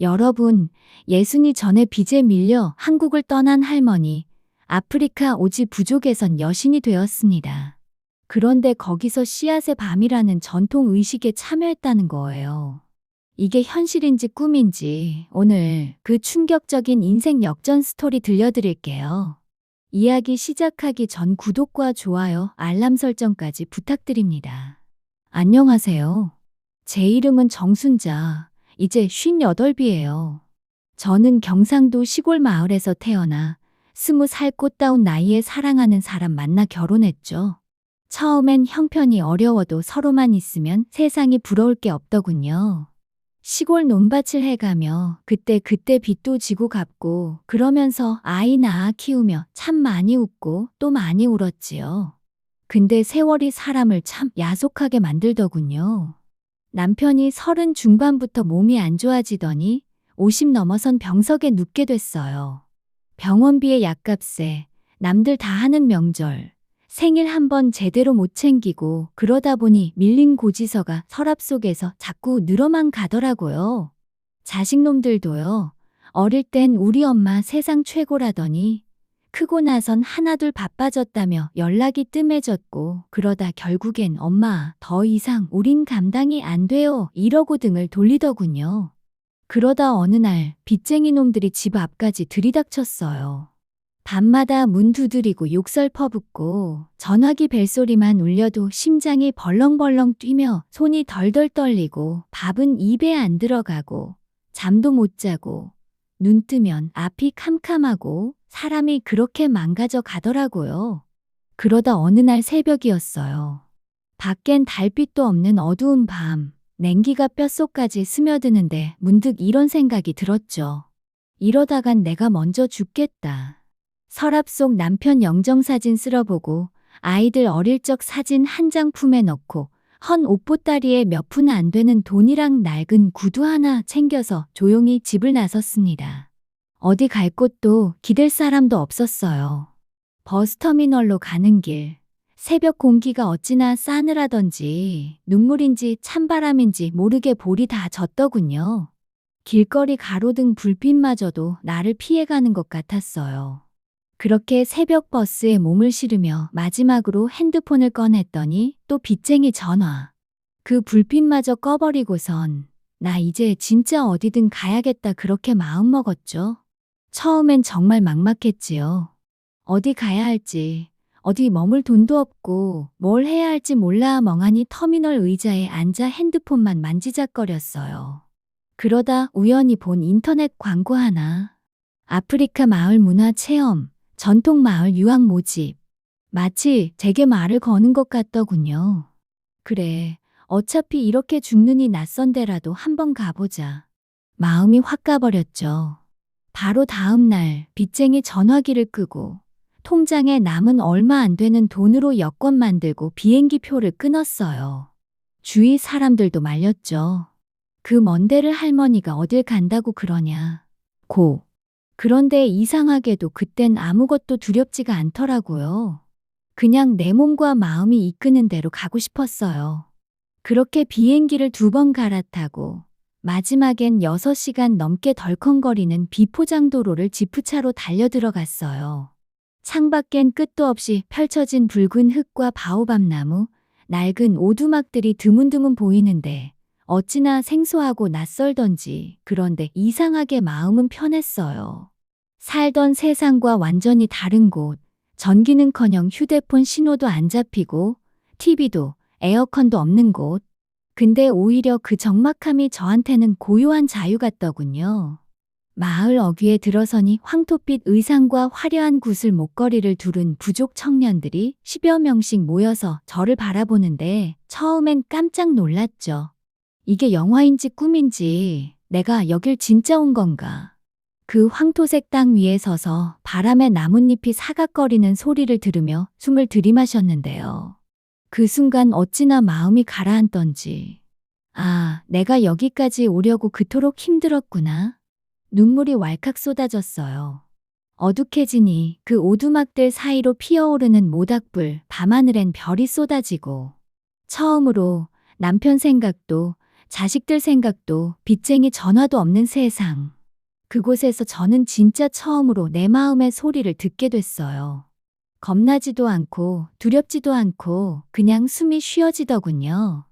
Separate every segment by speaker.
Speaker 1: 여러분, 예순이 전에 빚에 밀려 한국을 떠난 할머니, 아프리카 오지 부족에선 여신이 되었습니다. 그런데 거기서 씨앗의 밤이라는 전통 의식에 참여했다는 거예요. 이게 현실인지 꿈인지 오늘 그 충격적인 인생 역전 스토리 들려드릴게요. 이야기 시작하기 전 구독과 좋아요, 알람 설정까지 부탁드립니다. 안녕하세요. 제 이름은 정순자. 이제 58이에요. 저는 경상도 시골 마을에서 태어나 스무 살 꽃다운 나이에 사랑하는 사람 만나 결혼했죠. 처음엔 형편이 어려워도 서로만 있으면 세상이 부러울 게 없더군요. 시골 논밭을 해가며 그때 그때 빚도 지고 갚고 그러면서 아이 낳아 키우며 참 많이 웃고 또 많이 울었지요. 근데 세월이 사람을 참 야속하게 만들더군요. 남편이 서른 중반부터 몸이 안 좋아지더니 50 넘어선 병석에 눕게 됐어요. 병원비에 약값에 남들 다 하는 명절, 생일 한 번 제대로 못 챙기고 그러다 보니 밀린 고지서가 서랍 속에서 자꾸 늘어만 가더라고요. 자식놈들도요. 어릴 땐 우리 엄마 세상 최고라더니 크고 나선 하나둘 바빠졌다며 연락이 뜸해졌고 그러다 결국엔 엄마 더 이상 우린 감당이 안 돼요 이러고 등을 돌리더군요. 그러다 어느 날 빚쟁이 놈들이 집 앞까지 들이닥쳤어요. 밤마다 문 두드리고 욕설 퍼붓고 전화기 벨소리만 울려도 심장이 벌렁벌렁 뛰며 손이 덜덜 떨리고 밥은 입에 안 들어가고 잠도 못 자고 눈 뜨면 앞이 캄캄하고 사람이 그렇게 망가져 가더라고요. 그러다 어느 날 새벽이었어요. 밖엔 달빛도 없는 어두운 밤, 냉기가 뼛속까지 스며드는데 문득 이런 생각이 들었죠. 이러다간 내가 먼저 죽겠다. 서랍 속 남편 영정사진 쓸어보고 아이들 어릴 적 사진 한 장 품에 넣고 헌 옷보따리에 몇 푼 안 되는 돈이랑 낡은 구두 하나 챙겨서 조용히 집을 나섰습니다. 어디 갈 곳도 기댈 사람도 없었어요. 버스터미널로 가는 길. 새벽 공기가 어찌나 싸늘하던지 눈물인지 찬바람인지 모르게 볼이 다 졌더군요. 길거리 가로등 불빛마저도 나를 피해가는 것 같았어요. 그렇게 새벽 버스에 몸을 실으며 마지막으로 핸드폰을 꺼냈더니 또 빚쟁이 전화. 그 불빛마저 꺼버리고선 나 이제 진짜 어디든 가야겠다 그렇게 마음먹었죠. 처음엔 정말 막막했지요. 어디 가야 할지, 어디 머물 돈도 없고 뭘 해야 할지 몰라 멍하니 터미널 의자에 앉아 핸드폰만 만지작거렸어요. 그러다 우연히 본 인터넷 광고 하나. 아프리카 마을 문화 체험, 전통 마을 유학 모집. 마치 제게 말을 거는 것 같더군요. 그래, 어차피 이렇게 죽느니 낯선 데라도 한번 가보자. 마음이 확 가버렸죠. 바로 다음 날 빚쟁이 전화기를 끄고 통장에 남은 얼마 안 되는 돈으로 여권 만들고 비행기 표를 끊었어요. 주위 사람들도 말렸죠. 그 먼 데를 할머니가 어딜 간다고 그러냐. 고. 그런데 이상하게도 그땐 아무것도 두렵지가 않더라고요. 그냥 내 몸과 마음이 이끄는 대로 가고 싶었어요. 그렇게 비행기를 두 번 갈아타고 마지막엔 6시간 넘게 덜컹거리는 비포장도로를 지프차로 달려들어갔어요. 창밖엔 끝도 없이 펼쳐진 붉은 흙과 바오밤나무, 낡은 오두막들이 드문드문 보이는데 어찌나 생소하고 낯설던지 그런데 이상하게 마음은 편했어요. 살던 세상과 완전히 다른 곳, 전기는커녕 휴대폰 신호도 안 잡히고 TV도 에어컨도 없는 곳. 근데 오히려 그 적막함이 저한테는 고요한 자유 같더군요. 마을 어귀에 들어서니 황토빛 의상과 화려한 구슬 목걸이를 두른 부족 청년들이 10여 명씩 모여서 저를 바라보는데 처음엔 깜짝 놀랐죠. 이게 영화인지 꿈인지 내가 여길 진짜 온 건가. 그 황토색 땅 위에 서서 바람에 나뭇잎이 사각거리는 소리를 들으며 숨을 들이마셨는데요. 그 순간 어찌나 마음이 가라앉던지. 아, 내가 여기까지 오려고 그토록 힘들었구나. 눈물이 왈칵 쏟아졌어요. 어둑해지니 그 오두막들 사이로 피어오르는 모닥불, 밤하늘엔 별이 쏟아지고 처음으로 남편 생각도 자식들 생각도 빚쟁이 전화도 없는 세상. 그곳에서 저는 진짜 처음으로 내 마음의 소리를 듣게 됐어요. 겁나지도 않고 두렵지도 않고 그냥 숨이 쉬어지더군요.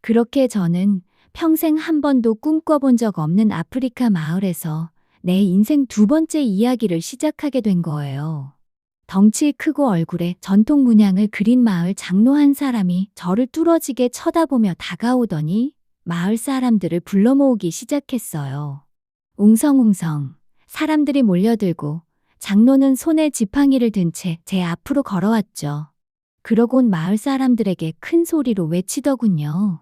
Speaker 1: 그렇게 저는 평생 한 번도 꿈꿔본 적 없는 아프리카 마을에서 내 인생 두 번째 이야기를 시작하게 된 거예요. 덩치 크고 얼굴에 전통 문양을 그린 마을 장로 한 사람이 저를 뚫어지게 쳐다보며 다가오더니 마을 사람들을 불러 모으기 시작했어요. 웅성웅성 사람들이 몰려들고 장로는 손에 지팡이를 든 채 제 앞으로 걸어왔죠. 그러곤 마을 사람들에게 큰 소리로 외치더군요.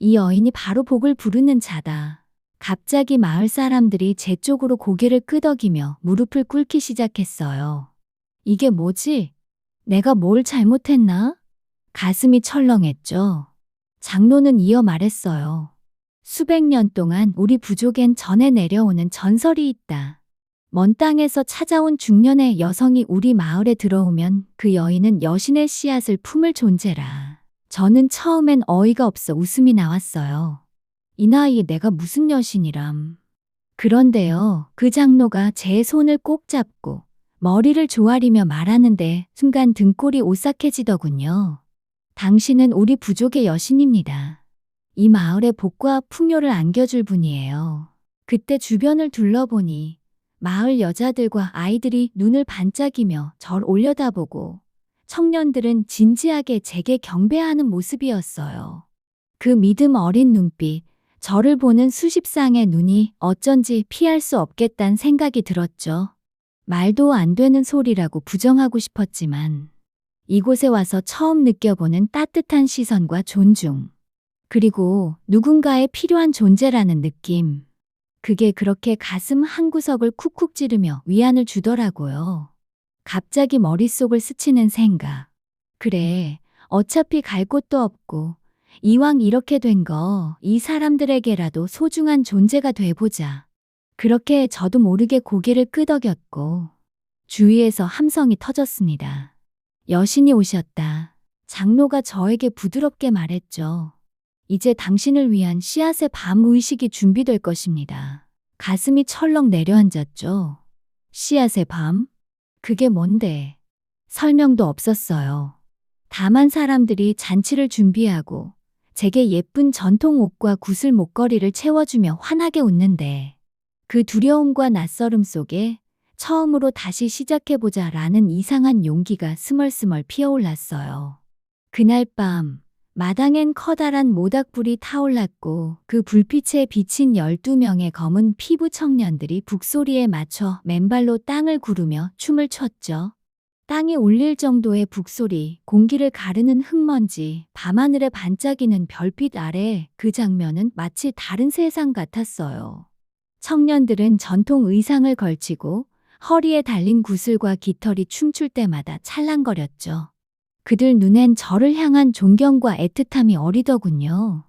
Speaker 1: 이 여인이 바로 복을 부르는 자다. 갑자기 마을 사람들이 제 쪽으로 고개를 끄덕이며 무릎을 꿇기 시작했어요. 이게 뭐지? 내가 뭘 잘못했나? 가슴이 철렁했죠. 장로는 이어 말했어요. 수백 년 동안 우리 부족엔 전해 내려오는 전설이 있다. 먼 땅에서 찾아온 중년의 여성이 우리 마을에 들어오면 그 여인은 여신의 씨앗을 품을 존재라. 저는 처음엔 어이가 없어 웃음이 나왔어요. 이 나이에 내가 무슨 여신이람. 그런데요, 그 장로가 제 손을 꼭 잡고 머리를 조아리며 말하는데 순간 등골이 오싹해지더군요. 당신은 우리 부족의 여신입니다. 이 마을의 복과 풍요를 안겨줄 분이에요. 그때 주변을 둘러보니 마을 여자들과 아이들이 눈을 반짝이며 절 올려다보고 청년들은 진지하게 제게 경배하는 모습이었어요. 그 믿음 어린 눈빛, 저를 보는 수십 쌍의 눈이 어쩐지 피할 수 없겠단 생각이 들었죠. 말도 안 되는 소리라고 부정하고 싶었지만 이곳에 와서 처음 느껴보는 따뜻한 시선과 존중. 그리고 누군가의 필요한 존재라는 느낌. 그게 그렇게 가슴 한 구석을 쿡쿡 찌르며 위안을 주더라고요. 갑자기 머릿속을 스치는 생각. 그래, 어차피 갈 곳도 없고, 이왕 이렇게 된 거, 이 사람들에게라도 소중한 존재가 돼보자. 그렇게 저도 모르게 고개를 끄덕였고, 주위에서 함성이 터졌습니다. 여신이 오셨다. 장로가 저에게 부드럽게 말했죠. 이제 당신을 위한 씨앗의 밤 의식이 준비될 것입니다. 가슴이 철렁 내려앉았죠. 씨앗의 밤? 그게 뭔데? 설명도 없었어요. 다만 사람들이 잔치를 준비하고 제게 예쁜 전통 옷과 구슬 목걸이를 채워주며 환하게 웃는데 그 두려움과 낯설음 속에 처음으로 다시 시작해보자 라는 이상한 용기가 스멀스멀 피어올랐어요. 그날 밤 마당엔 커다란 모닥불이 타올랐고 그 불빛에 비친 12명의 검은 피부 청년들이 북소리에 맞춰 맨발로 땅을 구르며 춤을 췄죠. 땅이 울릴 정도의 북소리, 공기를 가르는 흙먼지, 밤하늘에 반짝이는 별빛 아래 그 장면은 마치 다른 세상 같았어요. 청년들은 전통 의상을 걸치고 허리에 달린 구슬과 깃털이 춤출 때마다 찰랑거렸죠. 그들 눈엔 저를 향한 존경과 애틋함이 어리더군요.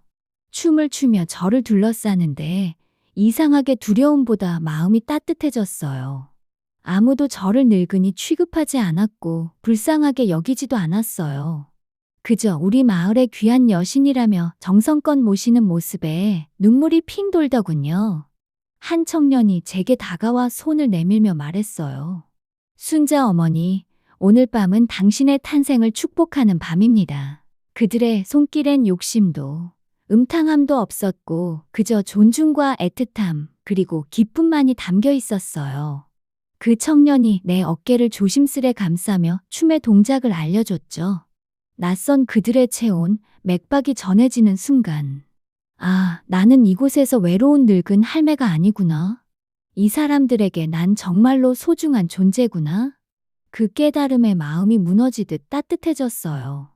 Speaker 1: 춤을 추며 저를 둘러싸는데 이상하게 두려움보다 마음이 따뜻해졌어요. 아무도 저를 늙은이 취급하지 않았고 불쌍하게 여기지도 않았어요. 그저 우리 마을의 귀한 여신이라며 정성껏 모시는 모습에 눈물이 핑 돌더군요. 한 청년이 제게 다가와 손을 내밀며 말했어요. 순자 어머니, 오늘 밤은 당신의 탄생을 축복하는 밤입니다. 그들의 손길엔 욕심도, 음탕함도 없었고, 그저 존중과 애틋함, 그리고 기쁨만이 담겨 있었어요. 그 청년이 내 어깨를 조심스레 감싸며 춤의 동작을 알려줬죠. 낯선 그들의 체온, 맥박이 전해지는 순간. 아, 나는 이곳에서 외로운 늙은 할매가 아니구나. 이 사람들에게 난 정말로 소중한 존재구나. 그 깨달음에 마음이 무너지듯 따뜻해졌어요.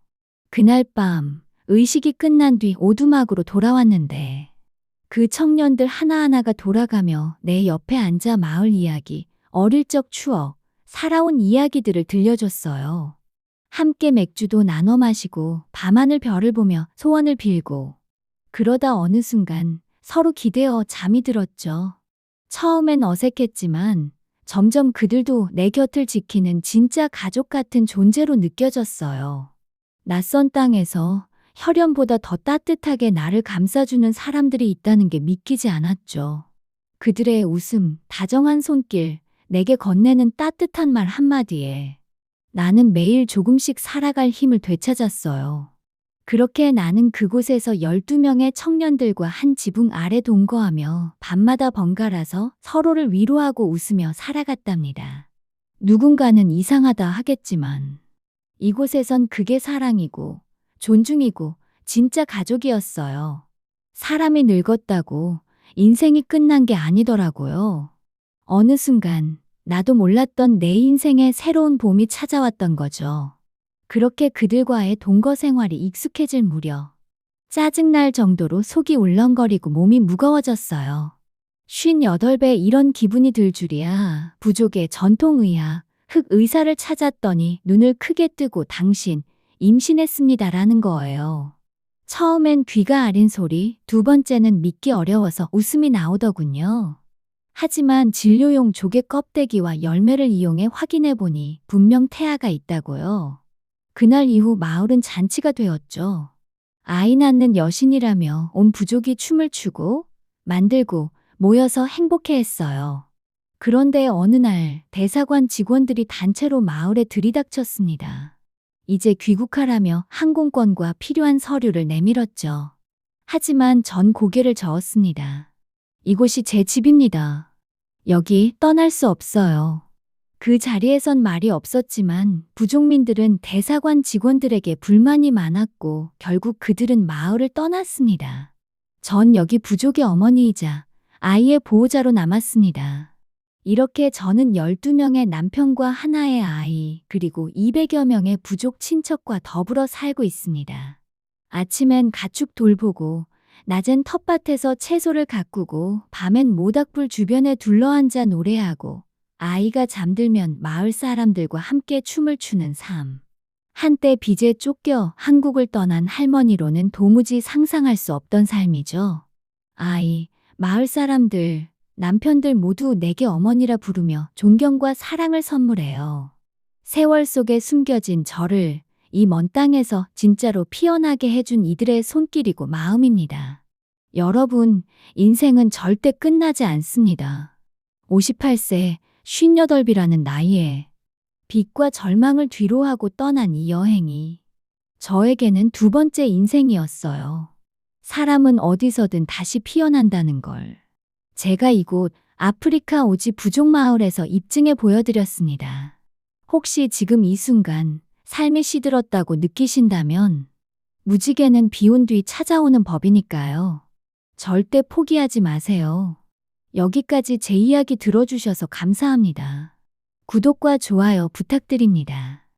Speaker 1: 그날 밤, 의식이 끝난 뒤 오두막으로 돌아왔는데, 그 청년들 하나하나가 돌아가며 내 옆에 앉아 마을 이야기, 어릴 적 추억, 살아온 이야기들을 들려줬어요. 함께 맥주도 나눠 마시고 밤하늘 별을 보며 소원을 빌고 그러다 어느 순간 서로 기대어 잠이 들었죠. 처음엔 어색했지만 점점 그들도 내 곁을 지키는 진짜 가족 같은 존재로 느껴졌어요. 낯선 땅에서 혈연보다 더 따뜻하게 나를 감싸주는 사람들이 있다는 게 믿기지 않았죠. 그들의 웃음, 다정한 손길, 내게 건네는 따뜻한 말 한마디에 나는 매일 조금씩 살아갈 힘을 되찾았어요. 그렇게 나는 그곳에서 12명의 청년들과 한 지붕 아래 동거하며 밤마다 번갈아서 서로를 위로하고 웃으며 살아갔답니다. 누군가는 이상하다 하겠지만 이곳에선 그게 사랑이고 존중이고 진짜 가족이었어요. 사람이 늙었다고 인생이 끝난 게 아니더라고요. 어느 순간 나도 몰랐던 내 인생에 새로운 봄이 찾아왔던 거죠. 그렇게 그들과의 동거 생활이 익숙해질 무렵 짜증날 정도로 속이 울렁거리고 몸이 무거워졌어요. 58배 이런 기분이 들 줄이야 부족의 전통의학, 흑의사를 찾았더니 눈을 크게 뜨고 당신 임신했습니다라는 거예요. 처음엔 귀가 아린 소리, 두 번째는 믿기 어려워서 웃음이 나오더군요. 하지만 진료용 조개 껍데기와 열매를 이용해 확인해 보니 분명 태아가 있다고요. 그날 이후 마을은 잔치가 되었죠. 아이 낳는 여신이라며 온 부족이 춤을 추고 만들고 모여서 행복해 했어요. 그런데 어느 날 대사관 직원들이 단체로 마을에 들이닥쳤습니다. 이제 귀국하라며 항공권과 필요한 서류를 내밀었죠. 하지만 전 고개를 저었습니다. 이곳이 제 집입니다. 여기 떠날 수 없어요. 그 자리에선 말이 없었지만 부족민들은 대사관 직원들에게 불만이 많았고 결국 그들은 마을을 떠났습니다. 전 여기 부족의 어머니이자 아이의 보호자로 남았습니다. 이렇게 저는 12명의 남편과 하나의 아이, 그리고 200여 명의 부족 친척과 더불어 살고 있습니다. 아침엔 가축 돌보고, 낮엔 텃밭에서 채소를 가꾸고, 밤엔 모닥불 주변에 둘러앉아 노래하고, 아이가 잠들면 마을 사람들과 함께 춤을 추는 삶. 한때 빚에 쫓겨 한국을 떠난 할머니로는 도무지 상상할 수 없던 삶이죠. 아이, 마을 사람들, 남편들 모두 내게 어머니라 부르며 존경과 사랑을 선물해요. 세월 속에 숨겨진 저를 이 먼 땅에서 진짜로 피어나게 해준 이들의 손길이고 마음입니다. 여러분, 인생은 절대 끝나지 않습니다. 58세, 58이라는 나이에 빛과 절망을 뒤로하고 떠난 이 여행이 저에게는 두 번째 인생이었어요. 사람은 어디서든 다시 피어난다는 걸. 제가 이곳 아프리카 오지 부족 마을에서 입증해 보여드렸습니다. 혹시 지금 이 순간 삶이 시들었다고 느끼신다면 무지개는 비온 뒤 찾아오는 법이니까요. 절대 포기하지 마세요. 여기까지 제 이야기 들어주셔서 감사합니다. 구독과 좋아요 부탁드립니다.